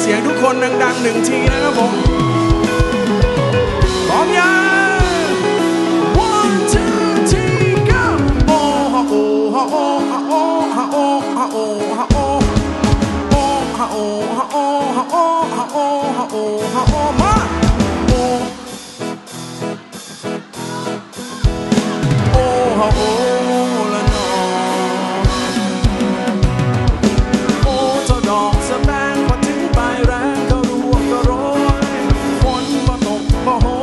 เสียงทุกคนดังๆหนึ่งทีนะครับผมพร้อมยัง one two three go โอ้ฮะโอ้ฮะโอ้ฮะโอ้ฮะโอ้ฮะโอ้ฮะโอ้โอ้ฮะโอ้ฮะโอ้ฮะโอ้ฮะโอ้ฮะโอ้ฮะโอ้มา Oh.